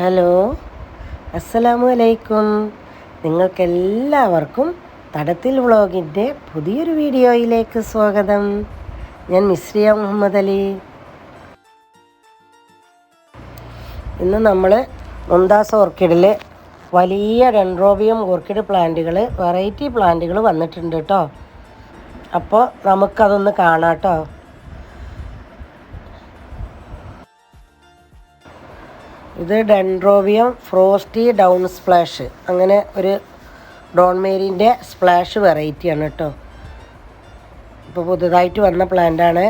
Hello. അസ്സലാമു അലൈക്കും നിങ്ങൾക്കെല്ലാവർക്കും തടത്തിൽ വ്ളോഗിന്റെ പുതിയൊരു വീഡിയോയിലേക്ക് സ്വാഗതം. ഞാൻ മിസ്രിയ മുഹമ്മദ് അലി. ഇന്ന് നമ്മൾ മുംതാസ് ഓർക്കിഡിൽ വലിയ ഡെൻഡ്രോബിയം ഓർക്കിഡ് പ്ലാന്റുകൾ വെറൈറ്റി പ്ലാന്റുകൾ വന്നിട്ടുണ്ട് കേട്ടോ. അപ്പോൾ നമുക്കതൊന്ന് കാണാം കേട്ടോ. ഇത് ഡെൻഡ്രോവിയം ഫ്രോസ്റ്റി ഡൗൺ സ്പ്ലാഷ്. അങ്ങനെ ഒരു ഡോൺമേരിന്റെ സ്പ്ലാഷ് വെറൈറ്റിയാണ് കേട്ടോ. ഇപ്പോൾ പുതുതായിട്ട് വന്ന പ്ലാന്റാണ്.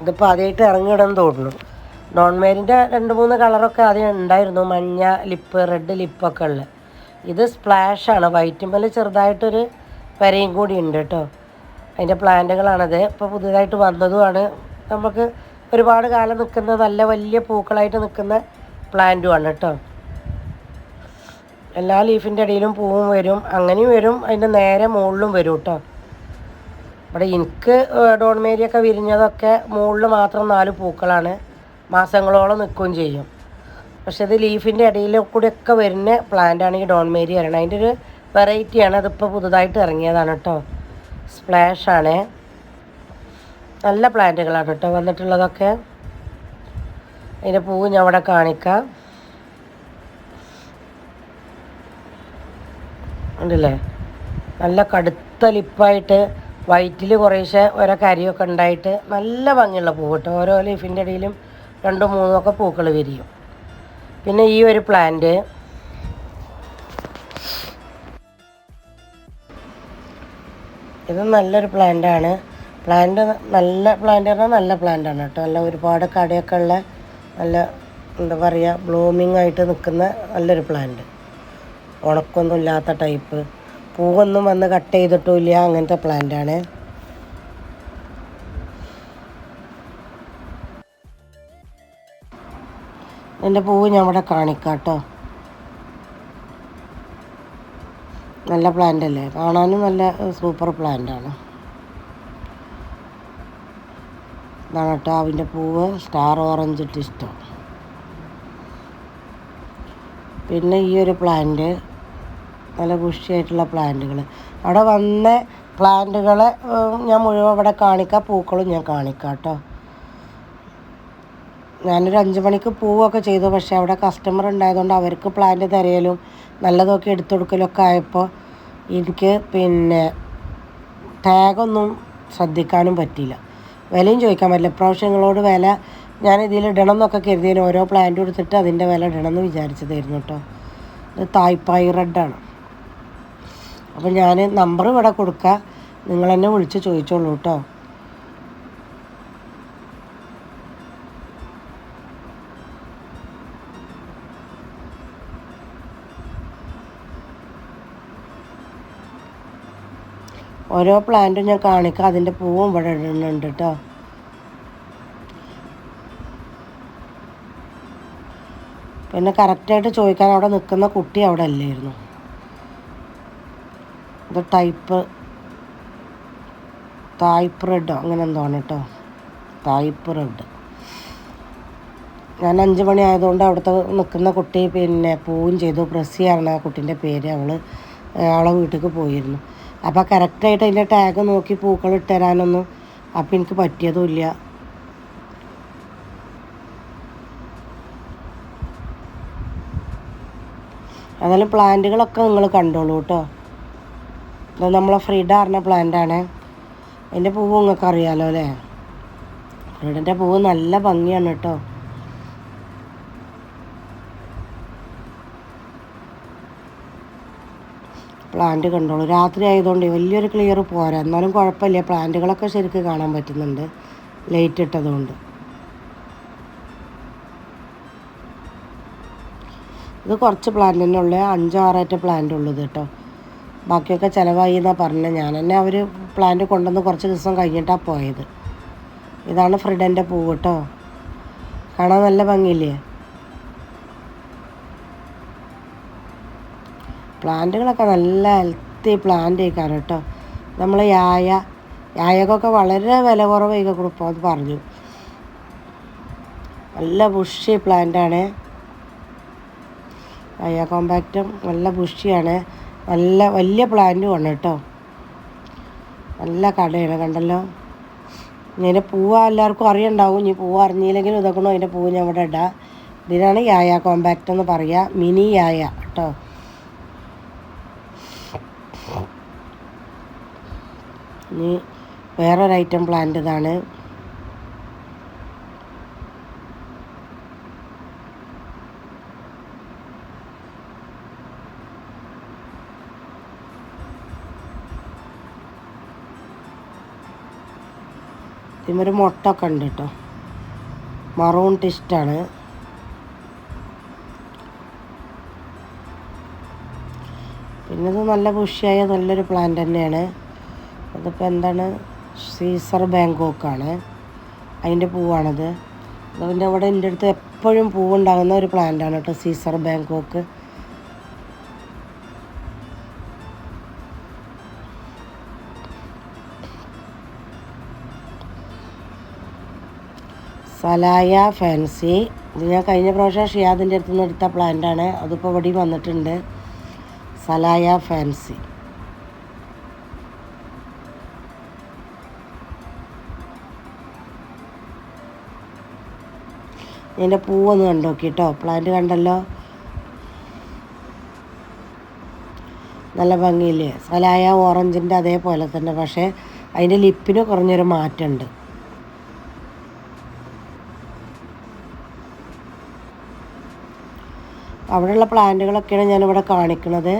ഇതിപ്പോൾ ആദ്യമായിട്ട് ഇറങ്ങിയിടാൻ തോന്നുന്നു. ഡോൺമേരിന്റെ രണ്ട് മൂന്ന് കളറൊക്കെ ആദ്യം ഉണ്ടായിരുന്നു. മഞ്ഞ ലിപ്പ് റെഡ് ലിപ്പൊക്കെ ഉള്ള. ഇത് സ്പ്ലാഷാണ്. വൈറ്റുമ്പൽ ചെറുതായിട്ടൊരു വരയും കൂടി ഉണ്ട് കേട്ടോ. അതിന്റെ പ്ലാന്റുകളാണത്. ഇപ്പോൾ പുതുതായിട്ട് വന്നതുമാണ്. നമുക്ക് ഒരുപാട് കാലം നിൽക്കുന്ന നല്ല വലിയ പൂക്കളായിട്ട് നിൽക്കുന്ന പ്ലാന്റുമാണ് കേട്ടോ. എല്ലാ ലീഫിന്റെ ഇടയിലും പൂവും വരും. അങ്ങനെയും വരും. അതിന്റെ നേരെ മുകളിലും വരും കേട്ടോ. ഇവിടെ എനിക്ക് ഡോൺമേരിയൊക്കെ വിരിഞ്ഞതൊക്കെ മുകളിൽ മാത്രം നാല് പൂക്കളാണ്. മാസങ്ങളോളം നിൽക്കുകയും ചെയ്യും. പക്ഷെ ഇത് ലീഫിന്റെ ഇടയിൽ കൂടെയൊക്കെ വരുന്ന പ്ലാന്റാണ് ഈ ഡോൺമേരി പറയണത് അതിന്റെ ഒരു വെറൈറ്റിയാണ് അതിപ്പോൾ പുതുതായിട്ട് ഇറങ്ങിയതാണ് കേട്ടോ. സ്പ്ലാഷാണ് നല്ല പ്ലാന്റുകളാണ് കേട്ടോ വന്നിട്ടുള്ളതൊക്കെ. അതിന്റെ പൂവ് ഞാൻ അവിടെ കാണിക്കാം. ഉണ്ടല്ലേ? നല്ല കടുത്ത ലിപ്പായിട്ട് വൈറ്റിൽ കുറേശ്ശെ ഓരോ കരിയൊക്കെ ഉണ്ടായിട്ട് നല്ല ഭംഗിയുള്ള പൂ കേട്ടോ. ഓരോ ലീഫിന്റെ ഇടയിലും രണ്ടും മൂന്നും ഒക്കെ പൂക്കൾ വിരിയും. പിന്നെ ഈ ഒരു പ്ലാന്റ്. ഇത് നല്ലൊരു പ്ലാന്റാണ്. പ്ലാന്റ് നല്ല പ്ലാന്റ് പറഞ്ഞാൽ നല്ല പ്ലാന്റാണ് കേട്ടോ. നല്ല ഒരുപാട് കടയൊക്കെ ഉള്ള നല്ല എന്താ പറയുക ബ്ലൂമിങ് ആയിട്ട് നിൽക്കുന്ന നല്ലൊരു പ്ലാന്റ് ഉണക്കൊന്നും ഇല്ലാത്ത ടൈപ്പ് പൂവൊന്നും വന്ന് കട്ട് ചെയ്തിട്ടുമില്ല അങ്ങനത്തെ പ്ലാന്റാണ് എന്റെ പൂവ് ഞാൻ ഇവിടെ കാണിക്കാട്ടോ. നല്ല പ്ലാന്റ് അല്ലേ? കാണാനും നല്ല സൂപ്പർ പ്ലാന്റാണ് ഇതാണ് കേട്ടോ പൂവ് സ്റ്റാർ ഓറഞ്ച് ഇട്ട് ഇഷ്ടം. പിന്നെ ഈ ഒരു പ്ലാന്റ് നല്ല ബുഷിയായിട്ടുള്ള പ്ലാന്റുകൾ അവിടെ വന്ന പ്ലാന്റുകളെ ഞാൻ മുഴുവൻ അവിടെ കാണിക്കാം. പൂക്കളും ഞാൻ കാണിക്കാം കേട്ടോ. ഞാനൊരു അഞ്ച് മണിക്ക് പൂവൊക്കെ ചെയ്തു. പക്ഷേ അവിടെ കസ്റ്റമർ ഉണ്ടായതുകൊണ്ട് അവർക്ക് പ്ലാന്റ് തരയലും നല്ലതൊക്കെ എടുത്തു കൊടുക്കലൊക്കെ ആയപ്പോൾ എനിക്ക് പിന്നെ ടാഗൊന്നും ശ്രദ്ധിക്കാനും പറ്റിയില്ല. വിലയും ചോദിക്കാൻ പറ്റില്ല. ഇപ്രാവശ്യങ്ങളോട് വില ഞാൻ ഇതിൽ ഇടണം എന്നൊക്കെ കരുതിയതിന് ഓരോ പ്ലാന്റ് കൊടുത്തിട്ട് അതിന്റെ വില ഇടണം എന്ന് വിചാരിച്ചതായിരുന്നു കേട്ടോ ഇത് തായ്പായി റെഡാണ് അപ്പോൾ ഞാൻ നമ്പർ ഇവിടെ കൊടുക്കാം. നിങ്ങൾ എന്നെ വിളിച്ച് ചോദിച്ചോളൂ കേട്ടോ ഓരോ പ്ലാന്റും ഞാൻ കാണിക്കാം. അതിന്റെ പൂവും ഇവിടെ ഇടുന്നുണ്ട് കേട്ടോ പിന്നെ കറക്റ്റായിട്ട് ചോദിക്കാൻ അവിടെ നിൽക്കുന്ന കുട്ടി അവിടെ അല്ലായിരുന്നു. ഇത് ടൈപ്പ് തായ്പ് റെഡോ അങ്ങനെ എന്തോ കേട്ടോ തായ്പ് റെഡ് ഞാൻ അഞ്ച് മണി ആയതുകൊണ്ട് അവിടുത്തെ നിൽക്കുന്ന കുട്ടി പിന്നെ പോവുകയും ചെയ്തു. പ്രസ്സിയാണ് ആ കുട്ടീന്റെ പേര്. അവൾ അവളെ വീട്ടിലേക്ക് പോയിരുന്നു. അപ്പോൾ കറക്റ്റായിട്ട് അതിന്റെ ടാഗ് നോക്കി പൂക്കൾ ഇട്ടുതരാനൊന്നും അപ്പം എനിക്ക് പറ്റിയതുമില്ല. എന്നാലും പ്ലാന്റുകളൊക്കെ നിങ്ങൾ കണ്ടോളൂ കേട്ടോ. ഇത് നമ്മളെ ഫ്രീഡ പറഞ്ഞ പ്ലാന്റാണ് അതിന്റെ പൂവ് നിങ്ങൾക്ക് അറിയാമല്ലോ അല്ലേ? ഫ്രീഡിന്റെ പൂവ് നല്ല ഭംഗിയാണ് കേട്ടോ. പ്ലാന്റ് കണ്ടോളൂ. രാത്രി ആയതുകൊണ്ട് വലിയൊരു ക്ലിയർ പോരാ. എന്നാലും കുഴപ്പമില്ല. പ്ലാന്റുകളൊക്കെ ശരിക്ക് കാണാൻ പറ്റുന്നുണ്ട്. ലൈറ്റ് ഇട്ടതുകൊണ്ട്. ഇത് കുറച്ച് പ്ലാന്റ് തന്നെ ഉള്ളത് അഞ്ചോ ആറേറ്റ പ്ലാന്റ് ഉള്ളത് കേട്ടോ. ബാക്കിയൊക്കെ ചിലവായി എന്നാണ് പറഞ്ഞത് ഞാൻ. തന്നെ അവർ പ്ലാന്റ് കൊണ്ടുവന്ന് കുറച്ച് ദിവസം കഴിഞ്ഞിട്ടാണ് പോയത്. ഇതാണ് ഫ്രിഡന്റെ പൂവ് കേട്ടോ. കാണാൻ നല്ല ഭംഗിയില്ലേ? പ്ലാന്റുകളൊക്കെ നല്ല ഹെൽത്തി പ്ലാന്റ് ആയിക്കാണ് കേട്ടോ. നമ്മൾ യായ യായകൊക്കെ വളരെ വില കുറവായി കൊടുപ്പോൾ അത് പറഞ്ഞു. നല്ല ബുഷി പ്ലാന്റാണ് അയ്യ കോമ്പാക്റ്റും നല്ല ബുഷിയാണ് നല്ല വലിയ പ്ലാന്റും ആണ് കേട്ടോ. നല്ല കടയാണ് കണ്ടല്ലോ. ഇതിന്റെ പൂവ് എല്ലാവർക്കും അറിയണ്ടാവും. ഇനി പൂവ് അറിഞ്ഞില്ലെങ്കിലും ഇതൊക്കെ അതിന്റെ പൂവ് ഞാൻ ഇവിടെ ഇടാം. ഇതിനാണ് യായ കോമ്പാക്റ്റ് എന്ന് പറയുക മിനി യായ കേട്ടോ. ഇനി വേറൊരു ഐറ്റം പ്ലാന്റ് ഇതാണ് ഇതിമൊരു മുട്ടൊക്കെ ഉണ്ട് കേട്ടോ മറൂൺ ടിസ്റ്റാണ് പിന്നെ ഇത് നല്ല ബുഷിയായ നല്ലൊരു പ്ലാന്റ് തന്നെയാണ്. അതിപ്പോൾ എന്താണ്? സീസർ ബാങ്കോക്കാണ്. അതിന്റെ പൂവാണത്. അതിന്റെ അവിടെ എന്റെ അടുത്ത് എപ്പോഴും പൂവുണ്ടാകുന്ന ഒരു പ്ലാന്റാണ് കേട്ടോ സീസർ ബാങ്കോക്ക്. സലായ ഫാൻസി. ഇത് ഞാൻ കഴിഞ്ഞ പ്രാവശ്യം ഷിയാദിന്റെ അടുത്ത് നിന്ന് എടുത്ത പ്ലാന്റാണ്. അതിപ്പോൾ ഇവിടെയും വന്നിട്ടുണ്ട്. സലായ ഫാൻസി. ഇതിന്റെ പൂവൊന്ന് കണ്ടു നോക്കി കേട്ടോ പ്ലാന്റ് കണ്ടല്ലോ? നല്ല ഭംഗിയില്ലേ? സലായ ഓറഞ്ചിന്റെ അതേപോലെ തന്നെ പക്ഷേ അതിന്റെ ലിപ്പിന് കുറഞ്ഞൊരു മാറ്റമുണ്ട്. അവിടെയുള്ള പ്ലാന്റുകളൊക്കെയാണ് ഞാനിവിടെ കാണിക്കുന്നത്.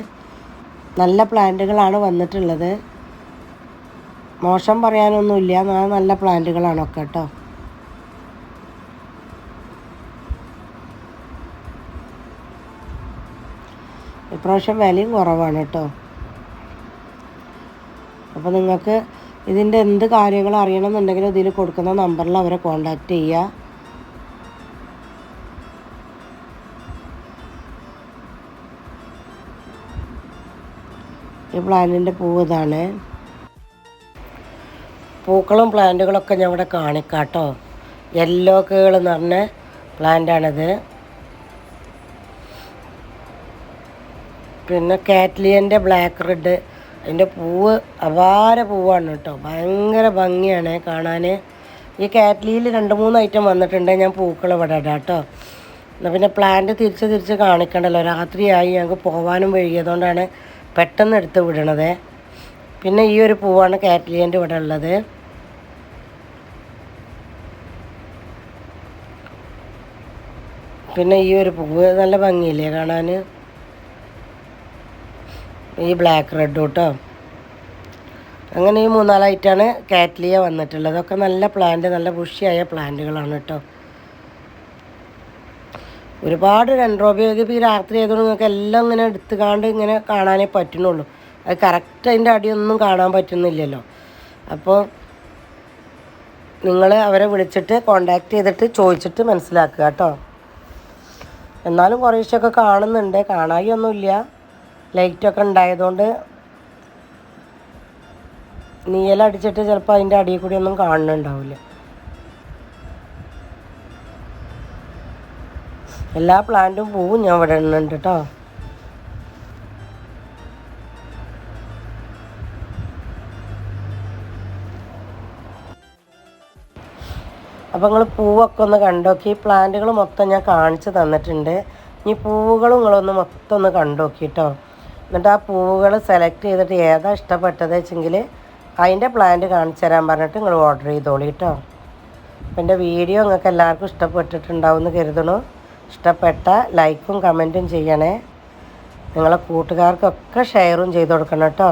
നല്ല പ്ലാന്റുകളാണ് വന്നിട്ടുള്ളത്. മോശം പറയാനൊന്നുമില്ല. നല്ല പ്ലാന്റുകളാണൊക്കെ കേട്ടോ. ഇപ്രാവശ്യം വിലയും കുറവാണ് കേട്ടോ. അപ്പോൾ നിങ്ങൾക്ക് ഇതിന്റെ എന്ത് കാര്യങ്ങൾ അറിയണമെന്നുണ്ടെങ്കിലും ഇതിൽ കൊടുക്കുന്ന നമ്പറിൽ അവരെ കോണ്ടാക്റ്റ് ചെയ്യുക ഈ പ്ലാന്റിന്റെ പൂവ് ഇതാണ്. പൂക്കളും പ്ലാന്റുകളൊക്കെ ഞാൻ ഇവിടെ കാണിക്കാം കേട്ടോ യെല്ലോ കേൾ എന്ന് പറഞ്ഞ പ്ലാന്റാണിത് പിന്നെ കാറ്റ്ലിയന്റെ ബ്ലാക്ക് റെഡ്. അതിന്റെ പൂവ് അപാര പൂവാണ് കേട്ടോ. ഭയങ്കര ഭംഗിയാണ് കാണാൻ ഈ കാറ്റ്ലിയിൽ രണ്ട് മൂന്ന് ഐറ്റം വന്നിട്ടുണ്ട്. ഞാൻ പൂക്കൾ ഇവിടെ ഇടാം കേട്ടോ. എന്നാൽ പിന്നെ പ്ലാന്റ് തിരിച്ച് തിരിച്ച് കാണിക്കണ്ടല്ലോ. രാത്രിയായി ഞങ്ങൾക്ക് പോകാനും വൈകിയതുകൊണ്ടാണ് പെട്ടെന്ന് എടുത്ത് വിടണത്. പിന്നെ ഈ ഒരു പൂവാണ് കാറ്റ്ലിയന്റെ ഇവിടെ ഉള്ളത്. പിന്നെ ഈ ഒരു പൂവ് നല്ല ഭംഗിയില്ലേ കാണാൻ ഈ ബ്ലാക്ക് റെഡ് കേട്ടോ അങ്ങനെ ഈ മൂന്നാലായിട്ടാണ് കാറ്റ്ലിയ വന്നിട്ടുള്ളത്. അതൊക്കെ നല്ല പ്ലാന്റ് നല്ല ബുഷിയായ പ്ലാന്റുകളാണ് കേട്ടോ. ഒരുപാട് ഡെൻഡ്രോബിയൊക്കെ ഇപ്പോൾ ഈ രാത്രി ആയതുകൊണ്ട് നിങ്ങൾക്ക് എല്ലാം ഇങ്ങനെ എടുത്തുകാണ്ട് ഇങ്ങനെ കാണാനേ പറ്റുന്നുള്ളൂ. അത് കറക്റ്റ് അതിന്റെ അടിയൊന്നും കാണാൻ പറ്റുന്നില്ലല്ലോ. അപ്പോൾ നിങ്ങൾ അവരെ വിളിച്ചിട്ട് കോണ്ടാക്ട് ചെയ്തിട്ട് ചോദിച്ചിട്ട് മനസ്സിലാക്കുക കേട്ടോ. എന്നാലും കുറേശ്ശൊക്കെ കാണുന്നുണ്ട്. കാണായി ഒന്നുമില്ല. ലൈറ്റൊക്കെ ഉണ്ടായതുകൊണ്ട് നീലടിച്ചിട്ട് ചിലപ്പോൾ അതിന്റെ അടിയിൽ കൂടി ഒന്നും കാണുന്നുണ്ടാവില്ല. എല്ലാ പ്ലാന്റും പൂവും ഞാൻ ഇവിടെ ഇടുന്നുണ്ട് കേട്ടോ. അപ്പോൾ നിങ്ങൾ പൂവൊക്കെ ഒന്ന് കണ്ടോക്കി. പ്ലാന്റുകൾ മൊത്തം ഞാൻ കാണിച്ച് തന്നിട്ടുണ്ട്. ഇനി പൂവുകളും നിങ്ങളൊന്ന് മൊത്തം ഒന്ന് കണ്ടോക്കി കേട്ടോ. എന്നിട്ട് ആ പൂവുകൾ സെലക്ട് ചെയ്തിട്ട് ഏതാ ഇഷ്ടപ്പെട്ടത് വെച്ചെങ്കിൽ അതിന്റെ പ്ലാന്റ് കാണിച്ചു തരാൻ പറഞ്ഞിട്ട് നിങ്ങൾ ഓർഡർ ചെയ്തോളി കേട്ടോ. എന്റെ വീഡിയോ നിങ്ങൾക്ക് എല്ലാവർക്കും ഇഷ്ടപ്പെട്ടിട്ടുണ്ടാവും എന്ന് കരുതണു ഇഷ്ടപ്പെട്ട ലൈക്കും കമന്റും ചെയ്യണേ. നിങ്ങളെ കൂട്ടുകാർക്കൊക്കെ ഷെയറും ചെയ്ത് കൊടുക്കണം കേട്ടോ.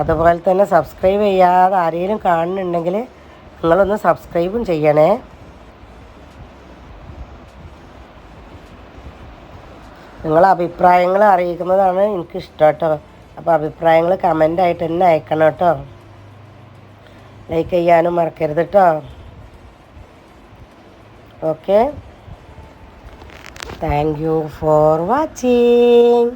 അതുപോലെ തന്നെ സബ്സ്ക്രൈബ് ചെയ്യാതെ ആരെങ്കിലും കാണുന്നുണ്ടെങ്കിൽ നിങ്ങളൊന്ന് സബ്സ്ക്രൈബും ചെയ്യണേ. നിങ്ങളെ അഭിപ്രായങ്ങൾ അറിയിക്കുന്നതാണ് എനിക്കിഷ്ടം കേട്ടോ അപ്പോൾ അഭിപ്രായങ്ങൾ കമന്റായിട്ട് തന്നെ അയക്കണം കേട്ടോ ലൈക്ക് ചെയ്യാനും മറക്കരുത് കേട്ടോ okay thank you for watching